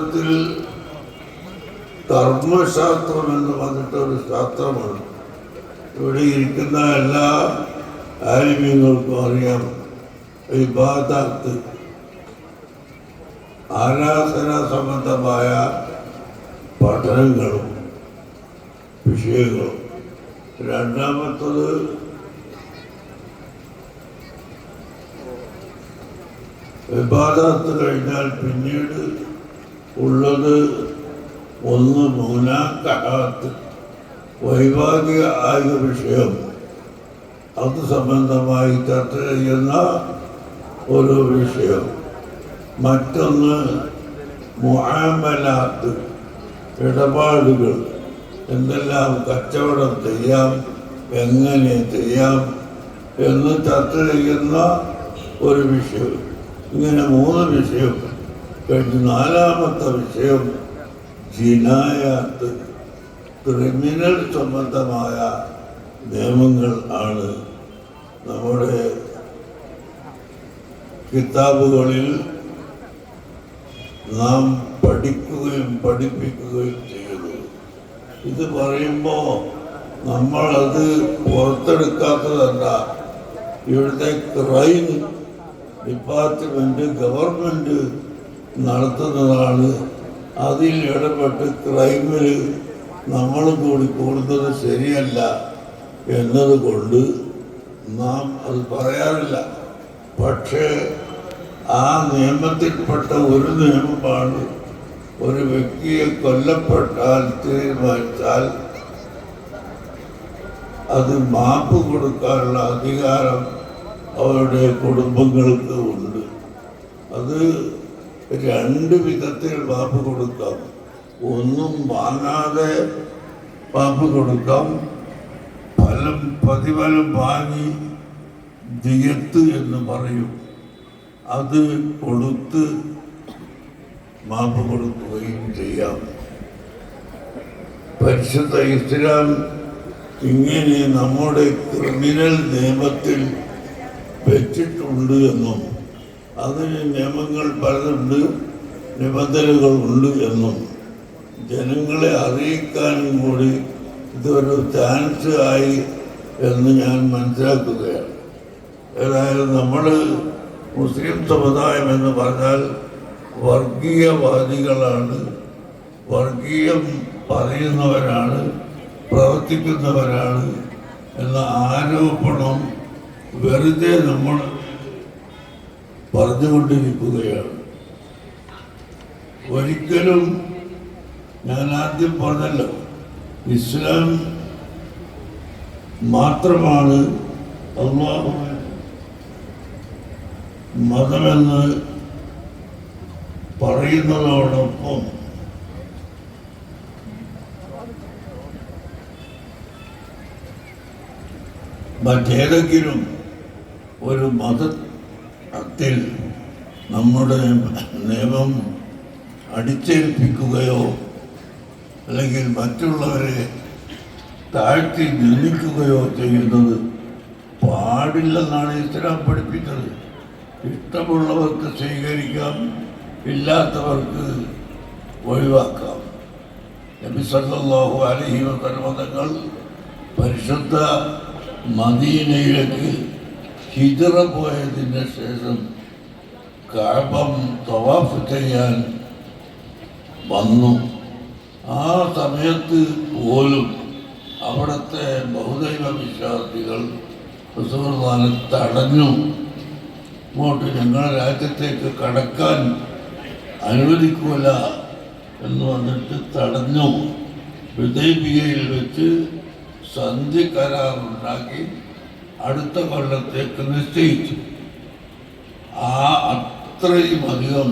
ശാസ്ത്രത്തിൽ ധർമ്മശാസ്ത്രം എന്ന് പറഞ്ഞിട്ടൊരു ശാസ്ത്രമാണ്. ഇവിടെ ഇരിക്കുന്ന എല്ലാ ആലിമ്യങ്ങൾക്കും അറിയാം. വിഭാഗത്ത് ആരാധന സംബന്ധമായ പഠനങ്ങളും വിഷയങ്ങളും. രണ്ടാമത്തത് വിഭാഗത്ത് കഴിഞ്ഞാൽ പിന്നീട് ഉള്ളത് ഒന്ന് മൂന്നാക്കഹാത്ത് വൈവാഹിക ആയ വിഷയം. അത് സംബന്ധമായി ചർച്ച ചെയ്യുന്ന ഒരു വിഷയം. മറ്റൊന്ന് മുഹാമലാത്ത് ഇടപാടുകൾ. എന്തെല്ലാം കച്ചവടം ചെയ്യാം എങ്ങനെ ചെയ്യാം എന്ന് ചർച്ച ചെയ്യുന്ന ഒരു വിഷയം. ഇങ്ങനെ മൂന്ന് വിഷയം നാലാമത്തെ വിഷയം ജിനായാത്ത്. ക്രിമിനൽ സംബന്ധമായ നിയമങ്ങൾ ആണ് നമ്മുടെ കിതാബുകളിൽ നാം പഠിക്കുകയും പഠിപ്പിക്കുകയും ചെയ്യുന്നു ഇത് പറയുമ്പോൾ നമ്മളത് പുറത്തെടുക്കാത്തതല്ല. ഇവിടുത്തെ ക്രൈം ഡിപ്പാർട്ട്മെന്റ് ഗവൺമെന്റ് നടത്തുന്നതാണ്. അതിൽ ഇടപെട്ട് ക്രൈമിൽ നമ്മൾ കൂടി കൂടുന്നത് ശരിയല്ല എന്നതുകൊണ്ട് നാം അത് പറയാറില്ല. പക്ഷേ ആ നിയമത്തിൽപ്പെട്ട ഒരു നിയമമാണ് ഒരു വ്യക്തിയെ കൊല്ലപ്പെട്ടാൽ തീരുമാനിച്ചാൽ അത് മാപ്പ് കൊടുക്കാനുള്ള അധികാരം അവരുടെ കുടുംബങ്ങൾക്ക് ഉണ്ട്. അത് രണ്ട് വിധത്തിൽ വാപ്പ് കൊടുക്കാം. ഒന്നും വാങ്ങാതെ വാപ്പ് കൊടുക്കാം. ഫലം പ്രതിഫലം വാങ്ങി ദിയത്ത് എന്ന് പറയും. അത് കൊടുത്ത് മാപ്പ് കൊടുക്കുകയും ചെയ്യാം. പരിശുദ്ധ ഇസ്ലാം ഇങ്ങനെ നമ്മുടെ ക്രിമിനൽ നിയമത്തിൽ വെച്ചിട്ടുണ്ട് എന്നും അതിന് നിയമങ്ങൾ പലതുണ്ട് നിബന്ധനകൾ ഉണ്ട് എന്നും. ജനങ്ങളെ അറിയിക്കാനും കൂടി ഇതൊരു ചാൻസ് ആയി എന്ന് ഞാൻ മനസ്സിലാക്കുകയാണ്. ഏതായാലും നമ്മൾ മുസ്ലിം സമുദായം എന്ന് പറഞ്ഞാൽ വർഗീയവാദികളാണ്. വർഗീയം പറയുന്നവരാണ് പ്രവർത്തിക്കുന്നവരാണ് എന്ന ആരോപണം വെറുതെ നമ്മൾ പറഞ്ഞുകൊണ്ടിരിക്കുകയാണ്. ഒരിക്കലും ഞാൻ ആദ്യം പറഞ്ഞല്ലോ ഇസ്ലാം മാത്രമാണ് അള്ളാഹു മതമെന്ന് പറയുന്നതോടൊപ്പം മറ്റേതെങ്കിലും ഒരു മതത്തിൽ നമ്മുടെ നിയമം അടിച്ചേൽപ്പിക്കുകയോ അല്ലെങ്കിൽ മറ്റുള്ളവരെ താഴ്ത്തി നിന്ദിക്കുകയോ ചെയ്യുന്നത് പാടില്ലെന്നാണ് ഇസ്ലാം പഠിപ്പിച്ചത്. ഇഷ്ടമുള്ളവർക്ക് സ്വീകരിക്കാം ഇല്ലാത്തവർക്ക് ഒഴിവാക്കാം. നബി സല്ലല്ലാഹു അലൈഹി വസല്ലം തങ്ങൾ പരിശുദ്ധ മദീനയിലേക്ക് ഹിജറ പോയതിന് ശേഷം കാപം തവാഫ് ചെയ്യാൻ വന്നു. ആ സമയത്ത് പോലും അവിടുത്തെ ബഹുദൈവ വിശ്വാസികൾ റസൂലുള്ളാഹിനെ തടഞ്ഞു. ഇങ്ങോട്ട് ഞങ്ങളുടെ രാജ്യത്തേക്ക് കടക്കാൻ അനുവദിക്കൂല എന്ന് വന്നിട്ട് തടഞ്ഞു. വിദൈപികയിൽ വെച്ച് സന്ധി കരാറുണ്ടാക്കി. അടുത്ത കൊല്ലത്തേക്ക് നിശ്ചയിച്ചു. ആ അത്രയും അധികം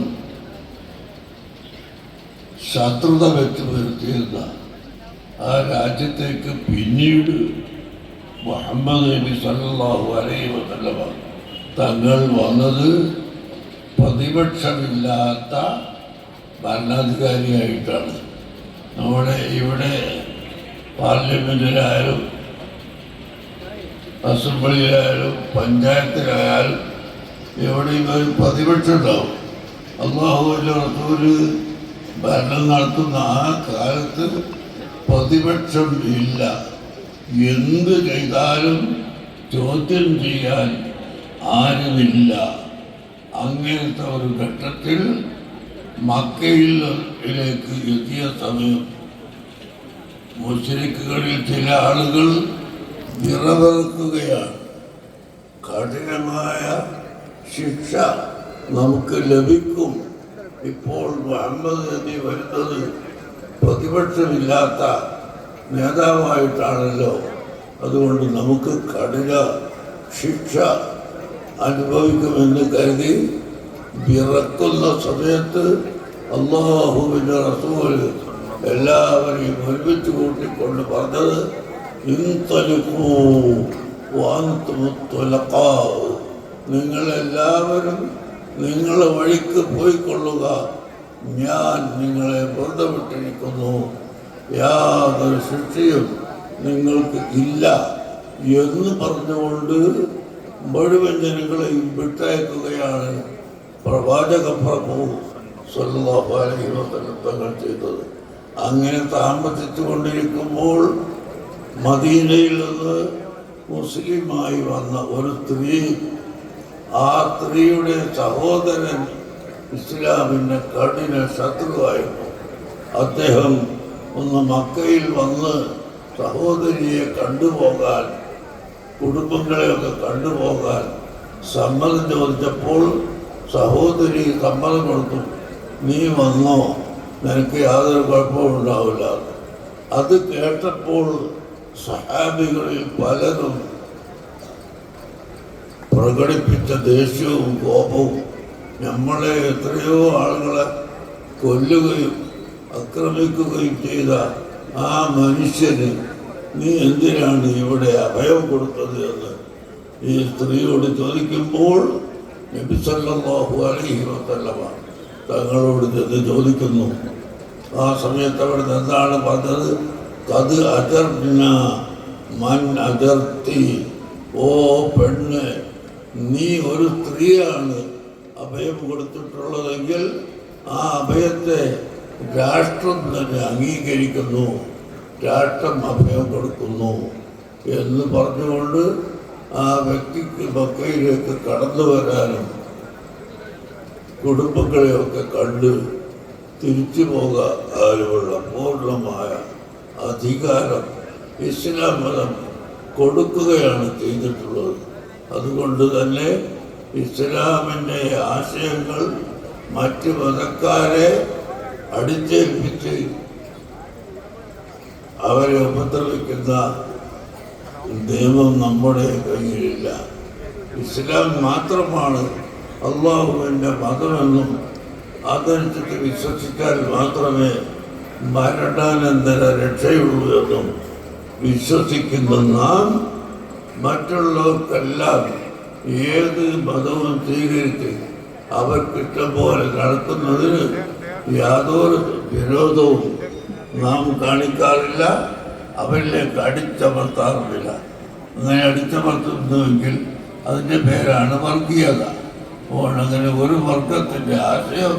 ശത്രുത വെച്ച് വരുത്തിയിരുന്ന ആ രാജ്യത്തേക്ക് പിന്നീട് മുഹമ്മദ് നബി സല്ലല്ലാഹു അലൈഹി വസല്ലമ തങ്ങൾ വന്നത് പ്രതിപക്ഷമില്ലാത്ത ഭരണാധികാരിയായിട്ടാണ്. നമ്മുടെ ഇവിടെ പാർലമെന്റിലായാലും അസംബ്ലിയിലായാലും പഞ്ചായത്തിലായാലും എവിടെയും ഒരു പ്രതിപക്ഷം ഉണ്ടാവും അള്ളാഹുവിന്റെ റസൂൽ ഭരണം നടത്തുന്ന ആ കാലത്ത് പ്രതിപക്ഷം ഇല്ല. എന്ത് ചെയ്താലും ചോദ്യം ചെയ്യാൻ ആരുമില്ല. അങ്ങനത്തെ ഒരു ഘട്ടത്തിൽ മക്കയിലേക്ക് എത്തിയ സമയം മുസ്ലിക്കുകളിൽ ചില ആളുകൾ വിറവിറക്കുകയാണ് കഠിനമായ ശിക്ഷ നമുക്ക് ലഭിക്കും. ഇപ്പോൾ മുഹമ്മദ് നബി വരുന്നത് പ്രതിപക്ഷമില്ലാത്ത നേതാവായിട്ടാണല്ലോ. അതുകൊണ്ട് നമുക്ക് കഠിന ശിക്ഷ അനുഭവിക്കുമെന്ന് കരുതി വിറക്കുന്ന സമയത്ത് അള്ളാഹുവിന്റെ റസൂൽ എല്ലാവരെയും ഒരുമിച്ച് കൂട്ടിക്കൊണ്ട് പറഞ്ഞത് ഇൻതലിക്കൂ നിങ്ങൾ നിങ്ങളെല്ലാവരും നിങ്ങളെ വഴിക്ക് പോയിക്കൊള്ളുക. ഞാൻ നിങ്ങളെ വെറുതെ വിട്ടിരിക്കുന്നു. യാതൊരു ശിക്ഷയും നിങ്ങൾക്ക് ഇല്ല എന്ന് പറഞ്ഞുകൊണ്ട് മുഴുവൻ ജനങ്ങളെയും വിട്ടയക്കുകയാണ് പ്രവാചക പ്രഭു സ്വല്ലാഹു അലൈഹി വസല്ലം തങ്ങൾ ചെയ്തത്. അങ്ങനെ താമസിച്ചു കൊണ്ടിരിക്കുമ്പോൾ മദീനയിൽ നിന്ന് മുസ്ലിമായി വന്ന ഒരു സ്ത്രീ ആ സ്ത്രീയുടെ സഹോദരൻ ഇസ്ലാമിന്റെ കഠിന ശത്രുവായിരുന്നു. അദ്ദേഹം ഒന്ന് മക്കയിൽ വന്ന് സഹോദരിയെ കണ്ടുപോകാൻ കുടുംബങ്ങളെയൊക്കെ കണ്ടുപോകാൻ സമ്മതം ചോദിച്ചപ്പോൾ സഹോദരി സമ്മതം കൊടുത്തു നീ വന്നോ? നിനക്ക് യാതൊരു കുഴപ്പവും ഉണ്ടാവില്ല. അത് കേട്ടപ്പോൾ സഹാബികളിൽ പലരും പ്രകടിപ്പിച്ച ദേഷ്യവും കോപവും നമ്മളെ എത്രയോ ആളുകളെ കൊല്ലുകയും ആക്രമിക്കുകയും ചെയ്ത ആ മനുഷ്യന് നീ എന്തിനാണ് ഇവിടെ അഭയം കൊടുത്തത് എന്ന് ഈ സ്ത്രീയോട് ചോദിക്കുമ്പോൾ നബി സല്ലല്ലാഹു അലൈഹി വസല്ലമ തങ്ങളോട് ചെന്ന് ചോദിക്കുന്നു. ആ സമയത്ത് അവിടെ എന്താണ് പറഞ്ഞത്? കത് അജർന മൻ അജർത്തി ഓ പെണ്ണ് നീ ഒരു സ്ത്രീയാണ് അഭയം കൊടുത്തിട്ടുള്ളതെങ്കിൽ ആ അഭയത്തെ രാഷ്ട്രം തന്നെ അംഗീകരിക്കുന്നു രാഷ്ട്രം അഭയം കൊടുക്കുന്നു എന്ന് പറഞ്ഞുകൊണ്ട് ആ വ്യക്തിക്ക് മക്കയിലേക്ക് കടന്നു വരാനും കുടുംബങ്ങളെയൊക്കെ കണ്ട് തിരിച്ചു പോകാനുമുള്ള അധികാരം ഇസ്ലാം മതം കൊടുക്കുകയാണ് ചെയ്തിട്ടുള്ളത്. അതുകൊണ്ട് തന്നെ ഇസ്ലാമിന്റെ ആശയങ്ങൾ മറ്റ് മതക്കാരെ അടിച്ചേൽപ്പിച്ച് അവരെ ഉപദ്രവിക്കുന്ന ദൈവം നമ്മുടെ കയ്യിലില്ല. ഇസ്ലാം മാത്രമാണ് അള്ളാഹുവിന്റെ മതമെന്നും അതനുസരിച്ച് വിശ്വസിച്ചാൽ മാത്രമേ മരണാനന്തര രക്ഷയുള്ളൂ എന്നും വിശ്വസിക്കുന്ന നാം മറ്റുള്ളവർക്കെല്ലാം ഏത് മതവും സ്വീകരിച്ച് അവർക്കിഷ്ടം പോലെ നടത്തുന്നതിന് യാതൊരു വിരോധവും നാം കാണിക്കാറില്ല അവരിലേക്ക് അടിച്ചമർത്താറുമില്ല. അങ്ങനെ അടിച്ചമർത്തുന്നുവെങ്കിൽ അതിന്റെ പേരാണ് വർഗീയത. അപ്പോൾ അങ്ങനെ ഒരു വർഗത്തിന്റെ ആശയം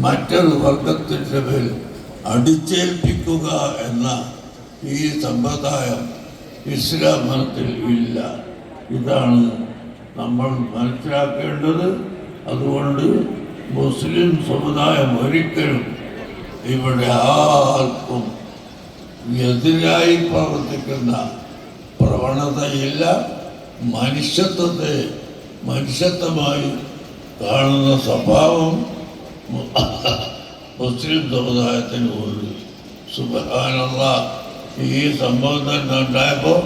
മറ്റൊരു വർഗത്തിന്റെ മേൽ അടിച്ചേൽപ്പിക്കുക എന്ന ഈ സമ്പ്രദായം ഇസ്ലാം മതത്തിൽ ഇല്ല. ഇതാണ് നമ്മൾ മനസ്സിലാക്കേണ്ടത്. അതുകൊണ്ട് മുസ്ലിം സമുദായം ഒരിക്കലും ഇവിടെ ആർക്കും എതിരായി പ്രവർത്തിക്കുന്ന പ്രവണതയില്ല. മനുഷ്യത്വത്തെ മനുഷ്യത്വമായി കാണുന്ന സ്വഭാവം മുസ്ലിം സമുദായത്തിന് പോലും സുബാനുള്ള ഈ സംഭവം തന്നെ ഉണ്ടായപ്പോൾ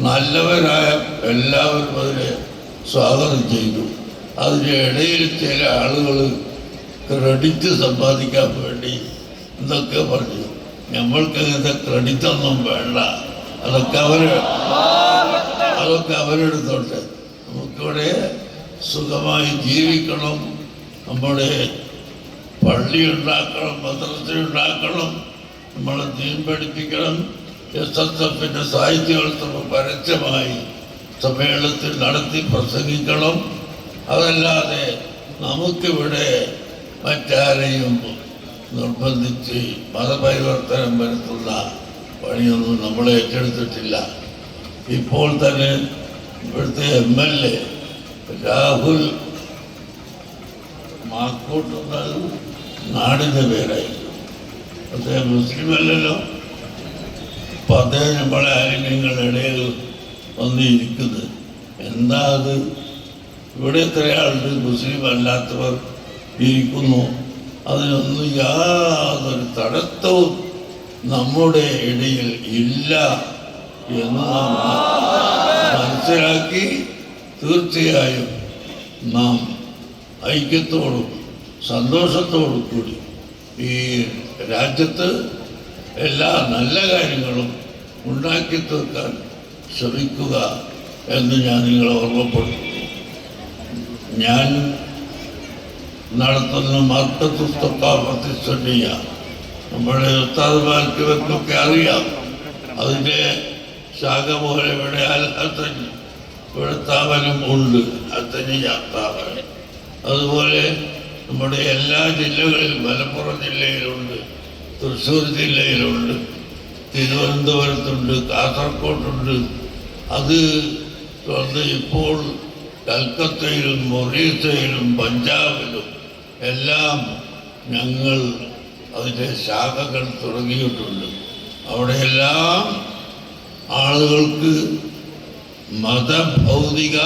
നല്ലവരായ എല്ലാവരും അതിനെ സ്വാഗതം ചെയ്തു. അതിന്റെ ഇടയിൽ ചില ആളുകൾ ക്രെഡിറ്റ് സമ്പാദിക്കാൻ വേണ്ടി ഇതൊക്കെ പറഞ്ഞു. നമ്മൾക്ക് അങ്ങനത്തെ ക്രെഡിറ്റ് ഒന്നും വേണ്ട. അതൊക്കെ അവർ അതൊക്കെ അവരെടുത്തോട്ടെ. നമുക്കിവിടെ സുഖമായി ജീവിക്കണം. നമ്മുടെ പള്ളി ഉണ്ടാക്കണം മദ്രസ ഉണ്ടാക്കണം നമ്മളെ ദീൻ പഠിപ്പിക്കണം. എസ് എസ് എഫിന്റെ സാഹിത്യോത്സവം പരസ്യമായി സമ്മേളനത്തിൽ നടത്തി പ്രസംഗിക്കണം. അതല്ലാതെ നമുക്കിവിടെ മറ്റാരെയും നിർബന്ധിച്ച് മതപരിവർത്തനം വരുത്തുന്ന പണിയൊന്നും നമ്മൾ ഏറ്റെടുത്തിട്ടില്ല. ഇപ്പോൾ തന്നെ ഇവിടുത്തെ എം എൽ എ രാഹുൽ മാക്കൂട്ടുന്നത് നാടിന്റെ പേരായി അദ്ദേഹം മുസ്ലിം അല്ലല്ലോ അപ്പം അദ്ദേഹം നമ്മളെ ആരെങ്കിലും ഇടയിൽ വന്നിരിക്കുന്നത്. എന്താ അത്? ഇവിടെ എത്ര ആളുണ്ട് മുസ്ലിം അല്ലാത്തവർ ഇരിക്കുന്നു. അതിനൊന്നും യാതൊരു തടസ്സവും നമ്മുടെ ഇടയിൽ ഇല്ല എന്ന് നാം മനസ്സിലാക്കി തീർച്ചയായും നാം ഐക്യത്തോടും സന്തോഷത്തോടും കൂടി ഈ രാജ്യത്ത് എല്ലാ നല്ല കാര്യങ്ങളും ഉണ്ടാക്കി തീർക്കാൻ ശ്രമിക്കുക എന്ന് ഞാൻ നിങ്ങളെ ഓർമ്മപ്പെടുത്തുന്നു. ഞാൻ നടത്തുന്ന മർക്കത്തുസ്തക്കാപത്തി പ്രതിസന്ധിയ നമ്മുടെ ഉസ്താദ്മാർക്ക് അറിയാം. അതിന്റെ ശാഖ പോലെ ഇവിടെ അല്ലാത്തഞ്ഞ് ഇവിടെ സ്ഥാപനം ഉണ്ട് ഹസനിയ സ്ഥാപനം. അതുപോലെ നമ്മുടെ എല്ലാ ജില്ലകളിലും മലപ്പുറം ജില്ലയിലുണ്ട് തൃശ്ശൂർ ജില്ലയിലുണ്ട് തിരുവനന്തപുരത്തുണ്ട് കാസർഗോഡുണ്ട് അത് തുടർന്ന് ഇപ്പോൾ കൽക്കത്തയിലും മൊറീസയിലും പഞ്ചാബിലും എല്ലാം ഞങ്ങൾ അതിന്റെ ശാഖകൾ തുടങ്ങിയിട്ടുണ്ട്. അവിടെയെല്ലാം ആളുകൾക്ക് മതഭൗതിക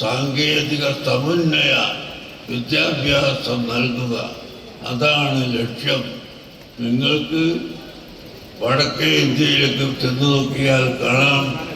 സാങ്കേതിക സമന്വയ വിദ്യാഭ്യാസം നൽകുക. അതാണ് ലക്ഷ്യം. നിങ്ങൾക്ക് വടക്കേ ഇന്ത്യയിലേക്ക് ചെന്ന് നോക്കിയാൽ കാണാം.